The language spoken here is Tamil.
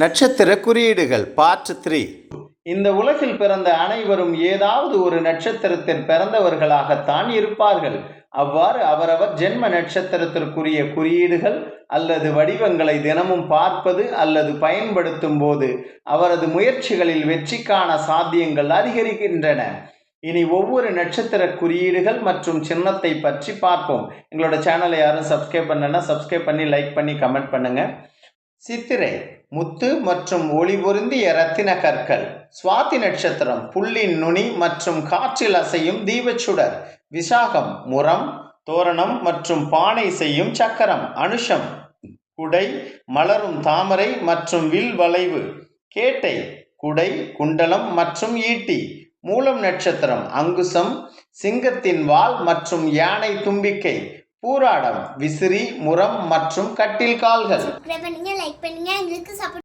நட்சத்திர குறியீடுகள் பார்ட் த்ரீ இந்த உலகில் பிறந்த அனைவரும் ஏதாவது ஒரு நட்சத்திரத்தில் பிறந்தவர்களாகத்தான் இருப்பார்கள். அவ்வாறு அவரவர் ஜென்ம நட்சத்திரத்திற்குரிய குறியீடுகள் அல்லது வடிவங்களை தினமும் பார்ப்பது அல்லது பயன்படுத்தும் போது அவரது முயற்சிகளில் வெற்றிக்கான சாத்தியங்கள் அதிகரிக்கின்றன. இனி ஒவ்வொரு நட்சத்திர குறியீடுகள் மற்றும் சின்னத்தை பற்றி பார்ப்போம். எங்களோட சேனலை யாரும் சப்ஸ்கிரைப் பண்ணலன்னா சப்ஸ்கிரைப் பண்ணி லைக் பண்ணி கமெண்ட் பண்ணுங்கள் சித்திரை முத்து மற்றும் ஒளி பொருந்திய ரத்தின கற்கள் சுவாதி நட்சத்திரம் புள்ளின் நுனி மற்றும் காற்றில் அசையும் தீபச்சுடர் விசாகம் முரம் தோரணம் மற்றும் பானை செய்யும் சக்கரம் அனுஷம் குடை மலரும் தாமரை மற்றும் வில் வளைவு கேட்டை குடை குண்டலம் மற்றும் ஈட்டி மூலம் நட்சத்திரம் அங்குசம் சிங்கத்தின் வால் மற்றும் யானை தும்பிக்கை பூராடம் விசிறி முரம் மற்றும் கட்டில் கால்கள். சப்ஸ்கிரைப் பண்ணுங்க லைக் பண்ணுங்க எங்களுக்கு சப்போர்ட்